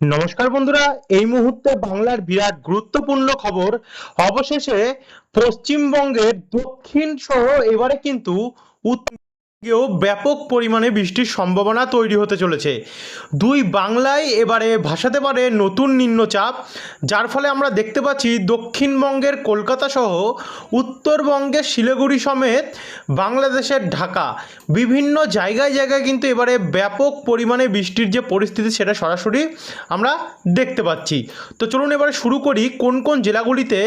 নমস্কার বন্ধুরা এই মুহূর্তে বাংলার বিরাট গুরুত্বপূর্ণ খবর। অবশেষে পশ্চিমবঙ্গের দক্ষিণ সহ এবারে কিন্তু উত্তরেও ব্যাপক পরিমাণে বৃষ্টির সম্ভাবনা তৈরি হতে চলেছে। দুই বাংলায় এবারে ভাসাতে পারে নতুন নিম্নচাপ, যার ফলে আমরা দেখতে পাচ্ছি দক্ষিণবঙ্গের কলকাতা সহ উত্তরবঙ্গের শিলিগুড়ি সমেত বাংলাদেশের ঢাকা। বিভিন্ন জায়গায় জায়গায় কিন্তু এবারে ব্যাপক পরিমাণে বৃষ্টির যে পরিস্থিতি, সেটা সরাসরি আমরা দেখতে পাচ্ছি। তো চলুন এবারে শুরু করি, কোন কোন জেলাগুলিতে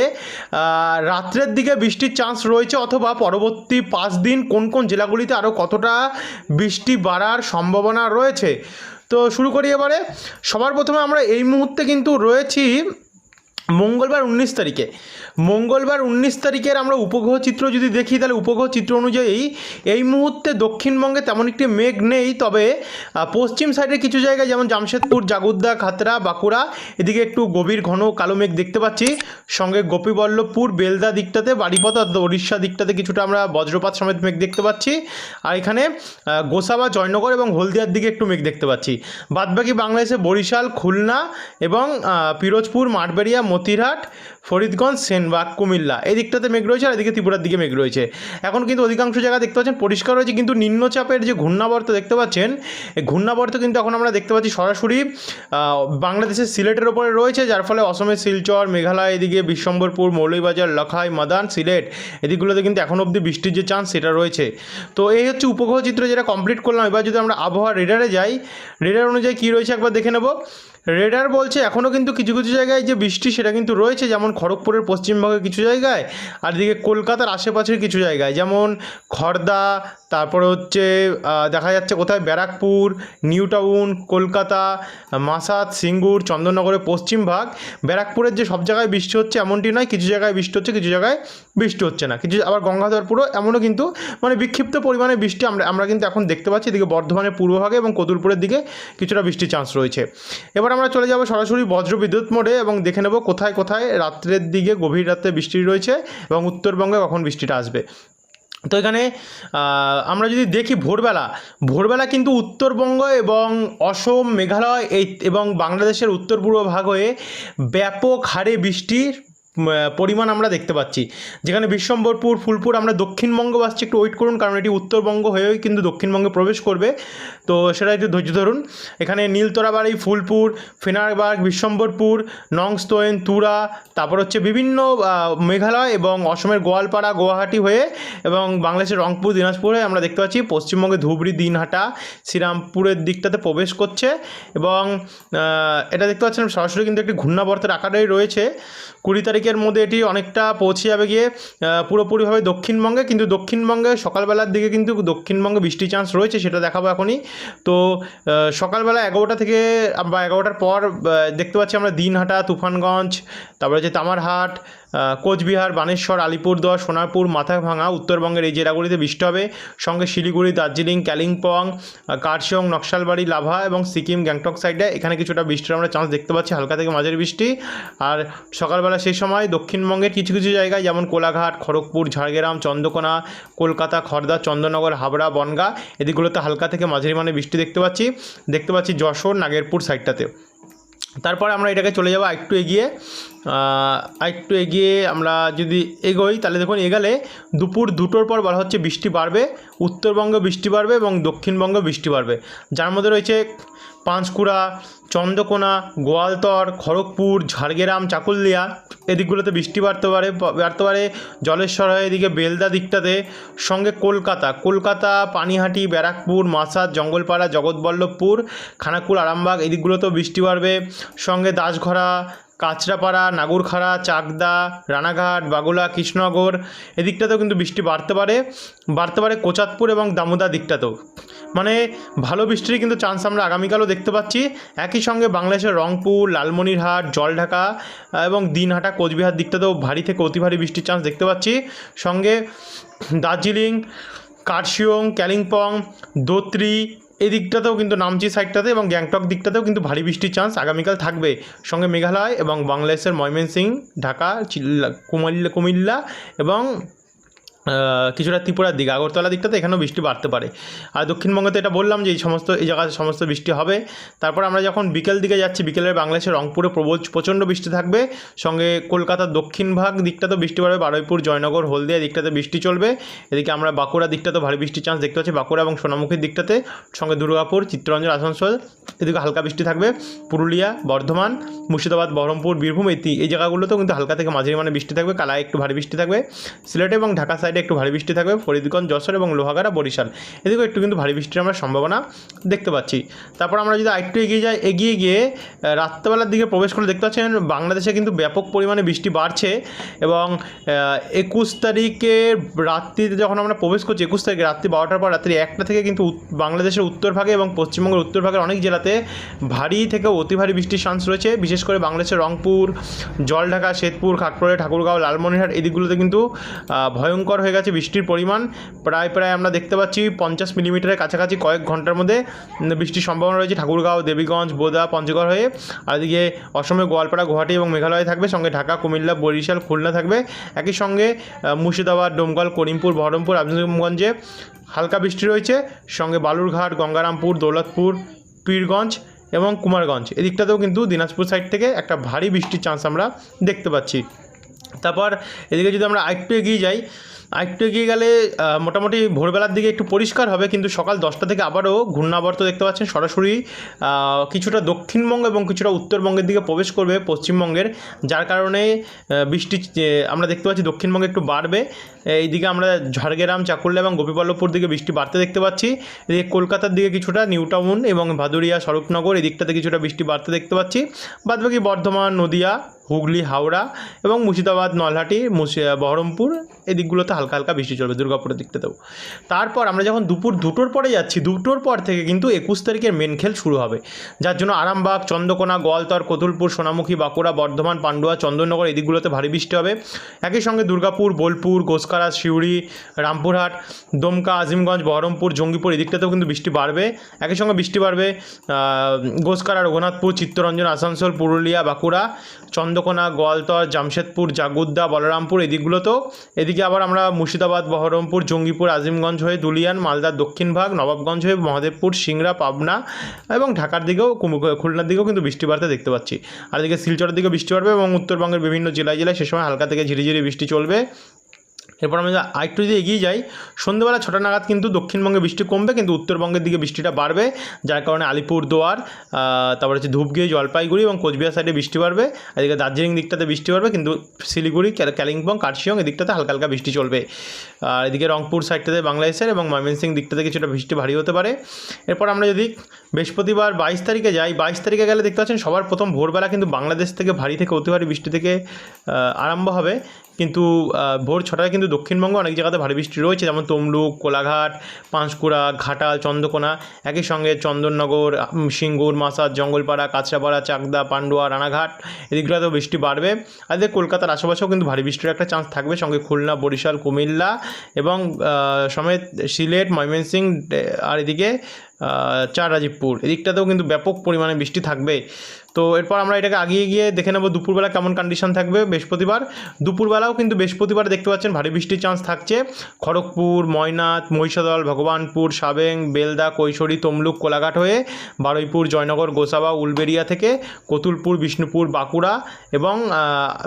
রাত্রের দিকে বৃষ্টির চান্স রয়েছে অথবা পরবর্তী পাঁচ দিন কোন কোন জেলাগুলিতে আরও কতটা বৃষ্টি বাড়ার সম্ভাবনা রয়েছে? তো শুরু করি এবারে। সবার প্রথমে আমরা এই মুহূর্তে কিন্তু রয়েছি মঙ্গলবার উনিশ তারিখে। মঙ্গলবার উনিশ তারিখের আমরা উপগ্রহ চিত্র যদি দেখি, তাহলে উপগ্রহ চিত্র অনুযায়ী এই মুহূর্তে দক্ষিণবঙ্গে তেমন একটি মেঘ নেই। তবে পশ্চিম সাইডের কিছু জায়গায় যেমন জামশেদপুর জাগুদ্দা খাতরা বাঁকুড়া, এদিকে একটু গভীর ঘন কালো মেঘ দেখতে পাচ্ছি। সঙ্গে গোপীবল্লভপুর, বেলদা দিকটাতে বাড়িপথ অর্থাৎ উড়িষ্যা দিকটাতে কিছুটা আমরা বজ্রপাত সমেত মেঘ দেখতে পাচ্ছি। আর এখানে গোসাবা, জয়নগর এবং হলদিয়ার দিকে একটু মেঘ দেখতে পাচ্ছি। বাদবাকি বাংলাদেশে বরিশাল, খুলনা এবং পিরোজপুর, মাঠবেড়িয়া, মতিরহাট ফরিদগঞ্জ, সেনবাগ, কুমিল্লা। এই দিকটাতে মেঘ রয়েছে আর এদিকে ত্রিপুরার দিকে মেঘ রয়েছে। এখন কিন্তু অধিকাংশ জায়গা দেখতে পাচ্ছেন পরিষ্কার রয়েছে, কিন্তু নিম্নচাপের যে ঘূর্ণাবর্ত দেখতে পাচ্ছেন, এই ঘূর্ণাবর্ত কিন্তু এখন আমরা দেখতে পাচ্ছি সরাসরি বাংলাদেশের সিলেটের ওপরে রয়েছে, যার ফলে অসমের শিলচর, মেঘালয়, এদিকে বিশ্বম্বরপুর, মৌলভীবাজার, লখাই, মাদান, সিলেট, এদিকগুলোতে কিন্তু এখন অবধি বৃষ্টির যে চান্স সেটা রয়েছে। তো এই হচ্ছে উপগ্রহ চিত্র যেটা কমপ্লিট করলাম। এবার যদি আমরা আবহাওয়া রেডারে যাই রেডার অনুযায়ী কী রয়েছে একবার দেখে নেব। রেডার বলছে এখনও কিন্তু কিছু কিছু জায়গায় যে বৃষ্টি সেটা কিন্তু রয়েছে, যেমন খড়গপুরের পশ্চিমবঙ্গের কিছু জায়গায়, আর এদিকে কলকাতার আশেপাশের কিছু জায়গায়, যেমন খড়দা, তারপরে হচ্ছে দেখা যাচ্ছে কোথায় ব্যারাকপুর নিউ টাউন কলকাতা, মাসাদ, সিঙ্গুর, চন্দননগরের পশ্চিম ভাগ, ব্যারাকপুরের যে সব জায়গায় বৃষ্টি হচ্ছে এমনটি নয়, কিছু জায়গায় বৃষ্টি হচ্ছে, কিছু জায়গায় বৃষ্টি হচ্ছে না। কিছু, আবার গঙ্গাধরপুরও এমনও কিন্তু মানে বিক্ষিপ্ত পরিমাণে বৃষ্টি আমরা আমরা কিন্তু এখন দেখতে পাচ্ছি, এদিকে বর্ধমানের পূর্বভাগে এবং কতুলপুরের দিকে কিছুটা বৃষ্টির চান্স রয়েছে। এবার আমরা চলে যাব সরাসরি বজ্র বিদ্যুৎ মোড়ে এবং দেখে নেব কোথায় কোথায় রাত্রের দিকে গভীর রাত্রে বৃষ্টি রয়েছে এবং উত্তরবঙ্গে কখন বৃষ্টিটা আসবে। তো এখানে আমরা যদি দেখি ভোরবেলা ভোরবেলা কিন্তু উত্তরবঙ্গ এবং অসম, মেঘালয় এই এবং বাংলাদেশের উত্তর পূর্ব ভাগ হয়ে ব্যাপক হারে বৃষ্টির পরিমাণ আমরা দেখতে পাচ্ছি। যেখানে বিশ্বম্বরপুর, ফুলপুর আমরা দক্ষিণবঙ্গ আসছি, একটু ওয়েট করুন, কারণ এটি উত্তরবঙ্গ হয়েই কিন্তু দক্ষিণবঙ্গে প্রবেশ করবে। তো সেটা একটু ধৈর্য ধরুন। এখানে নীলতরাবাড়ি ফুলপুর, ফেনারবাগ, বিশ্বম্বরপুর, নংস্তোয়েন, তুরা, তারপর হচ্ছে বিভিন্ন মেঘালয় এবং অসমের গোয়ালপাড়া, গুয়াহাটি হয়ে এবং বাংলাদেশের রংপুর, দিনাজপুর হয়ে আমরা দেখতে পাচ্ছি। পশ্চিমবঙ্গে ধুবড়ি, দিনহাটা, শ্রীরামপুরের দিকটাতে প্রবেশ করছে এবং এটা দেখতে পাচ্ছেন, সরাসরি কিন্তু একটি ঘূর্ণাবর্তের আকারেই রয়েছে। কুড়ি তারিখের মধ্যে এটি অনেকটা পৌঁছে যাবে গিয়ে পুরোপুরিভাবে দক্ষিণবঙ্গে। কিন্তু দক্ষিণবঙ্গে সকালবেলার দিকে কিন্তু দক্ষিণবঙ্গে বৃষ্টি চান্স রয়েছে, সেটা দেখাবো এখনই। তো সকালবেলা এগারোটা থেকে বা এগারোটার পর দেখতে পাচ্ছি আমরা দিনহাটা, তুফানগঞ্জ, তারপরে হচ্ছে তামারহাট কোচবিহার, বানেশ্বর, আলিপুরদুয়ার, সোনারপুর মাথাভাঙা উত্তরবঙ্গের এই জেলাগুলিতে বৃষ্টি হবে। সঙ্গে শিলিগুড়ি, দার্জিলিং, কালিম্পং কার্শিয়ং, নকশালবাড়ি, লাভা এবং সিকিম, গ্যাংটক সাইডে এখানে কিছুটা বৃষ্টির আমরা চান্স দেখতে পাচ্ছি, হালকা থেকে মাঝারি বৃষ্টি। আর সকালবেলা সেই সময় দক্ষিণবঙ্গের কিছু কিছু জায়গায় যেমন কোলাঘাট, খড়গপুর, ঝাড়গ্রাম, চন্দ্রকোনা, কলকাতা খড়দা চন্দননগর, হাবড়া, বনগা, এদিকগুলোতে হালকা থেকে মাঝারি মানে বৃষ্টি দেখতে পাচ্ছি। দেখতে পাচ্ছি যশোর, নাগেরপুর সাইডটাতে তারপরে আমরা এটাকে চলে যাব একটু এগিয়ে। একটু এগিয়ে আমরা যদি এগোই, তাহলে দেখুন এগালে দুপুর দুটোর পর বলা হচ্ছে বৃষ্টি বাড়বে, উত্তরবঙ্গ বৃষ্টি বাড়বে এবং দক্ষিণবঙ্গ বৃষ্টি বাড়বে। যার মধ্যে রয়েছে পাঁশকুড়া চন্দ্রকোনা, গোয়ালতর, খড়গপুর, ঝাড়গ্রাম, চাকুলিয়া, এদিকগুলোতে বৃষ্টি বাড়তে পারে বাড়তে পারে জলেশ্বর হয় এদিকে বেলদা দিকটাতে, সঙ্গে কলকাতা কলকাতা, পানিহাটি, ব্যারাকপুর মাসাদ জঙ্গলপাড়া, জগৎবল্লভপুর, খানাকুল, আরামবাগ, এদিকগুলোতেও বৃষ্টি বাড়বে, সঙ্গে দাসঘরা, কাঁচরাপাড়া, নাগরখাড়া, চাকদা, রানাঘাট, বাগুলা, কৃষ্ণনগর, এদিকটাতেও কিন্তু বৃষ্টি বাড়তে পারে বাড়তে পারে কোচাতপুর এবং দামোদা দিকটাতেও। মানে ভালো বৃষ্টির কিন্তু চান্স আমরা আগামীকালও দেখতে পাচ্ছি। একই সঙ্গে বাংলাদেশের রংপুর, লালমনিরহাট, জলঢাকা এবং দিনহাটা, কোচবিহার দিকটাতেও ভারী থেকে অতি ভারী বৃষ্টির চান্স দেখতে পাচ্ছি। সঙ্গে দার্জিলিং কার্শিয়ং কালিম্পং দোত্রি দিকটাতেও কিন্তু নামচি সাইডটাতে এবং গ্যাংটক দিকটাতেও কিন্তু ভারী বৃষ্টির চান্স আগামীকাল থাকবে। সঙ্গে মেঘালয় এবং বাংলাদেশের ময়মনসিং ঢাকা কুমিল্লা কুমিল্লা এবং কিছুটা ত্রিপুরার দিকে। আগরতলা দিকটাতে এখানেও বৃষ্টি বাড়তে পারে। আর দক্ষিণবঙ্গে তো এটা বললাম যে এই সমস্ত, এই জায়গায় সমস্ত বৃষ্টি হবে। তারপর আমরা যখন বিকেল দিকে যাচ্ছি, বিকেলের বাংলাদেশের রংপুরে প্রবল, প্রচণ্ড বৃষ্টি থাকবে। সঙ্গে কলকাতার দক্ষিণ ভাগ দিকটাতেও বৃষ্টি বাড়বে। বারুইপুর, জয়নগর, হলদিয়া দিকটাতে বৃষ্টি চলবে। এদিকে আমরা বাঁকুড়া দিকটাতেও ভারী বৃষ্টির চান্স দেখতে পাচ্ছি। বাঁকুড়া এবং সোনামুখীর দিকটাতে, সঙ্গে দুর্গাপুর, চিত্তরঞ্জন, আসানসোল, এদিকে হালকা বৃষ্টি থাকবে। পুরুলিয়া, বর্ধমান, মুর্শিদাবাদ, বহরমপুর, বীরভূম, এই এই জায়গাগুলোতেও কিন্তু হালকা থেকে মাঝারি মানে বৃষ্টি থাকবে। কালায় একটু ভারী বৃষ্টি থাকবে। সিলেট এবং ঢাকা সাইডে একটু ভারী বৃষ্টি থাকবে ফরিদগঞ্জ যশোর এবং লোহাগাড়া বরিশাল। এদিকেও একটু কিন্তু ভারী বৃষ্টির আমরা সম্ভাবনা দেখতে পাচ্ছি। তারপর আমরা যদি আরেকটু এগিয়ে যাই এগিয়ে গিয়ে রাত্রেবেলার দিকে প্রবেশ করে দেখতে পাচ্ছেন বাংলাদেশে কিন্তু ব্যাপক পরিমাণে বৃষ্টি বাড়ছে এবং একুশ তারিখে রাত্রিতে যখন আমরা প্রবেশ করছি একুশ তারিখে রাত্রি বারোটার পর রাত্রি একটা থেকে কিন্তু বাংলাদেশের উত্তর ভাগে এবং পশ্চিমবঙ্গের উত্তর ভাগের অনেক জেলাতে ভারী থেকে অতি ভারী বৃষ্টির চান্স রয়েছে। বিশেষ করে বাংলাদেশের রংপুর জলঢাকা শেতপুর খাটপড়ে ঠাকুরগাঁও লালমনিরহাট এই দিকগুলোতে কিন্তু আহ, ভয়ঙ্কর হয়ে গেছে, বৃষ্টির পরিমাণ। প্রায় প্রায় আমরা দেখতে পাচ্ছি পঞ্চাশ মিলিমিটারের কাছাকাছি কয়েক ঘণ্টার মধ্যে বৃষ্টির সম্ভাবনা রয়েছে ঠাকুরগাঁও, দেবীগঞ্জ, বোদা, পঞ্চগড় হয়ে। আর এদিকে অসমে গোয়ালপাড়া, গুয়াহাটি এবং মেঘালয় থাকবে, সঙ্গে ঢাকা, কুমিল্লা, বরিশাল, খুলনা থাকবে। একই সঙ্গে মুর্শিদাবাদ, ডোমকল, করিমপুর, বহরমপুর, আবদুলগঞ্জে হালকা বৃষ্টি রয়েছে। সঙ্গে বালুরঘাট, গঙ্গারামপুর, দৌলতপুর, পীরগঞ্জ এবং কুমারগঞ্জ। এদিকটাতেও কিন্তু দিনাজপুর সাইড থেকে একটা ভারী বৃষ্টির চান্স আমরা দেখতে পাচ্ছি। তারপর এদিকে যদি আমরা আরেকটু এগিয়ে যাই, আরেকটু এগিয়ে গেলে মোটামুটি ভোরবেলার দিকে একটু পরিষ্কার হবে, কিন্তু সকাল দশটা থেকে আবারও ঘূর্ণাবর্ত দেখতে পাচ্ছেন। সরাসরি কিছুটা দক্ষিণবঙ্গ এবং কিছুটা উত্তরবঙ্গের দিকে প্রবেশ করবে পশ্চিমবঙ্গের, যার কারণে বৃষ্টি আমরা দেখতে পাচ্ছি দক্ষিণবঙ্গে একটু বাড়বে। এইদিকে আমরা ঝাড়গ্রাম, চাকুল্লা এবং গোপীবল্লভপুর দিকে বৃষ্টি বাড়তে দেখতে পাচ্ছি। এদিকে কলকাতার দিকে কিছুটা নিউ টাউন এবং ভাদুরিয়া, স্বরূপনগর এই দিকটাতে কিছুটা বৃষ্টি বাড়তে দেখতে পাচ্ছি। বাদবাকি বর্ধমান, নদিয়া হুগলি, হাওড়া এবং মুর্শিদাবাদ, নলহাটি বহরমপুর এই দিকগুলোতে হালকা হালকা বৃষ্টি চলবে, দুর্গাপুরের দিকটাতেও তারপর আমরা যখন দুপুর দুটোর পরে যাচ্ছি, দুটোর পর থেকে কিন্তু একুশ তারিখের মেন খেল শুরু হবে। যার জন্য আরামবাগ, চন্দ্রকোনা, গোয়ালতর, কতুলপুর, সোনামুখী, বাঁকুড়া, বর্ধমান, পান্ডুয়া, চন্দননগর এই দিকগুলোতে ভারী বৃষ্টি হবে। একই সঙ্গে দুর্গাপুর, বোলপুর গোসকারা সিউড়ি, রামপুরহাট, দমকা, আজিমগঞ্জ, বহরমপুর, জঙ্গিপুর এই দিকটাতেও কিন্তু বৃষ্টি বাড়বে। একই সঙ্গে বৃষ্টি বাড়বে গোসকারা রঘুনাথপুর, চিত্তরঞ্জন, আসানসোল, পুরুলিয়া, বাঁকুড়া চন্দ্রকোনা গোয়ালতর, জামশেদপুর, জাগুদ্দা, বলরামপুর এদিকগুলোতেও এদিকে আবার আমরা মুর্শিদাবাদ, বহরমপুর, জঙ্গিপুর, আজিমগঞ্জ হয়ে দুলিয়ান, মালদার দক্ষিণ ভাগ, নবাবগঞ্জ হয়ে মহাদেবপুর, সিংড়া, পাবনা এবং ঢাকার দিকেও খুলনার দিকেও কিন্তু বৃষ্টি বাড়তে দেখতে পাচ্ছি। আর এদিকে শিলচরের দিকেও বৃষ্টি বাড়বে এবং উত্তরবঙ্গের বিভিন্ন জেলায় জেলায় সে সময় হালকা থেকে ঝিরিঝিরি বৃষ্টি চলবে। এরপর যদি আরেকটু যদি এগিয়ে যাই সন্ধ্যেবেলা ছটা নাগাদ কিন্তু দক্ষিণবঙ্গে বৃষ্টি কমবে, কিন্তু উত্তরবঙ্গের দিকে বৃষ্টিটা বাড়বে, যার কারণে আলিপুরদুয়ার তারপর হচ্ছে ধূপগিরি জলপাইগুড়ি এবং কোচবিহার সাইডে বৃষ্টি বাড়বে। এদিকে দার্জিলিং দিকটাতে বৃষ্টি বাড়বে, কিন্তু শিলিগুড়ি কালিম্পং, কার্শিয়ং এদিকটাতে হালকা হালকা বৃষ্টি চলবে। আর এদিকে রংপুর সাইডটাতে বাংলাদেশের এবং ময়মনসিং দিকটাতে কিছুটা বৃষ্টি ভারী হতে পারে। এরপর আমরা যদি বৃহস্পতিবার বাইশ তারিখে যাই, বাইশ তারিখে গেলে দেখতে পাচ্ছেন সবার প্রথম ভোরবেলা কিন্তু বাংলাদেশ থেকে ভারী থেকে অতি ভারী বৃষ্টি থেকে আরম্ভ হবে। কিন্তু ভোর ছটায় কিন্তু দক্ষিণবঙ্গ অনেক জায়গাতে ভারী বৃষ্টি রয়েছে, যেমন তমলুক, কোলাঘাট, পাঁশকুড়া, ঘাটাল, চন্দ্রকোনা। একই সঙ্গে চন্দননগর সিঙ্গুর, মাসাদ, জঙ্গলপাড়া, কাঁচরাপাড়া, চাকদা, পান্ডুয়া, রানাঘাট, এদিকগুলোতেও বৃষ্টি বাড়বে। আর কলকাতার আশেপাশেও কিন্তু ভারী বৃষ্টির একটা চান্স থাকবে। সঙ্গে খুলনা, বরিশাল, কুমিল্লা এবং সমেত সিলেট, ময়মনসিং আর এদিকে চার রাজীবপুর এদিকটাতেও কিন্তু ব্যাপক পরিমাণে বৃষ্টি থাকবে। তো এরপর আমরা এটাকে আগিয়ে গিয়ে দেখে নেব দুপুরবেলা কেমন কন্ডিশন থাকবে বৃহস্পতিবার। দুপুরবেলাও কিন্তু বৃহস্পতিবার দেখতে পাচ্ছেন ভারী বৃষ্টির চান্স থাকছে। খড়গপুর ময়নাথ মহিষাদল, ভগবানপুর, সাবেং, বেলদা, কৈশোরী, তমলুক, কোলাঘাট হয়ে বারুইপুর, জয়নগর, গোসাবা উলবেরিয়া থেকে কতুলপুর, বিষ্ণুপুর, বাঁকুড়া এবং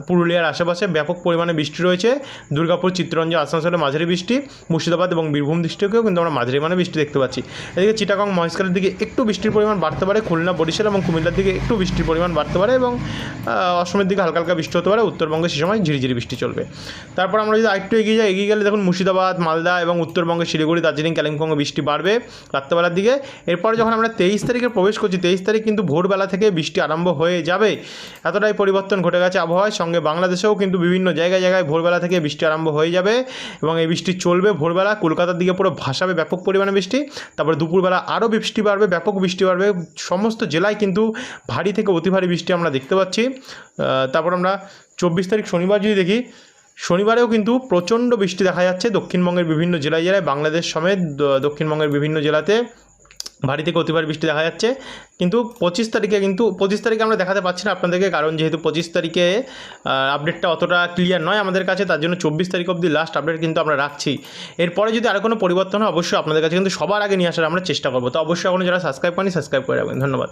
পুরুলিয়ার আশেপাশে ব্যাপক পরিমাণে বৃষ্টি রয়েছে। দুর্গাপুর, চিত্তরঞ্জন, আসানসোলে মাঝারি বৃষ্টি, মুর্শিদাবাদ এবং বীরভূম ডিস্ট্রিক্টেও কিন্তু আমরা মাঝারি মানে বৃষ্টি দেখতে পাচ্ছি। এদিকে চিটাগং মহেশখালের দিকে একটু বৃষ্টির পরিমাণ বাড়তে পারে, খুলনা, বরিশাল এবং কুমিল্লার দিকে একটু বৃষ্টির পরিমাণ বাড়তে পারে এবং অসমের দিকে হালকা হালকা বৃষ্টি হতে পারে, উত্তরবঙ্গে সে সময় ঝিরিঝিরি বৃষ্টি চলবে। তারপর আমরা যদি আরেকটু এগিয়ে যাই, এগিয়ে গেলে দেখুন মুর্শিদাবাদ, মালদা এবং উত্তরবঙ্গে শিলিগুড়ি, দার্জিলিং, কালিম্পংয়ে বৃষ্টি বাড়বে রাত্রেবেলার দিকে। এরপরে যখন আমরা তেইশ তারিখে প্রবেশ করছি, তেইশ তারিখ কিন্তু ভোরবেলা থেকে বৃষ্টি আরম্ভ হয়ে যাবে। এতটাই পরিবর্তন ঘটে গেছে আবহাওয়ায়, সঙ্গে বাংলাদেশেও কিন্তু বিভিন্ন জায়গায় জায়গায় ভোরবেলা থেকে বৃষ্টি আরম্ভ হয়ে যাবে এবং এই বৃষ্টি চলবে ভোরবেলা। কলকাতার দিকে পুরো ভাসাবে ব্যাপক পরিমাণে বৃষ্টি। তারপরে দুপুরবেলা আরও বৃষ্টি বাড়বে, ব্যাপক বৃষ্টি বাড়বে। সমস্ত জেলায় কিন্তু ভারী থেকে অতি ভারী বৃষ্টি আমরা দেখতে পাচ্ছি। তারপর আমরা চব্বিশ তারিখ শনিবার যদি দেখি, শনিবারেও কিন্তু প্রচণ্ড বৃষ্টি দেখা যাচ্ছে দক্ষিণবঙ্গের বিভিন্ন জেলায় জেলায়, বাংলাদেশ সমেত দক্ষিণবঙ্গের বিভিন্ন জেলাতে ভারী থেকে অতিভারী বৃষ্টি দেখা যাচ্ছে। কিন্তু পঁচিশ তারিখে কিন্তু, পঁচিশ তারিখে আমরা দেখাতে পারছি না আপনাদেরকে, কারণ যেহেতু পঁচিশ তারিখে আপডেটটা অতটা ক্লিয়ার নয় আমাদের কাছে, তার জন্য চব্বিশ তারিখ অবধি লাস্ট আপডেট কিন্তু আমরা রাখছি। এরপরে যদি আরও কোনো পরিবর্তন হয়, অবশ্যই আপনাদের কাছে কিন্তু সবার আগে নিয়ে আসার আমরা চেষ্টা করব। তো অবশ্যই এখন যারা সাবস্ক্রাইব করেনি সাবস্ক্রাইব করে রাখবেন। ধন্যবাদ।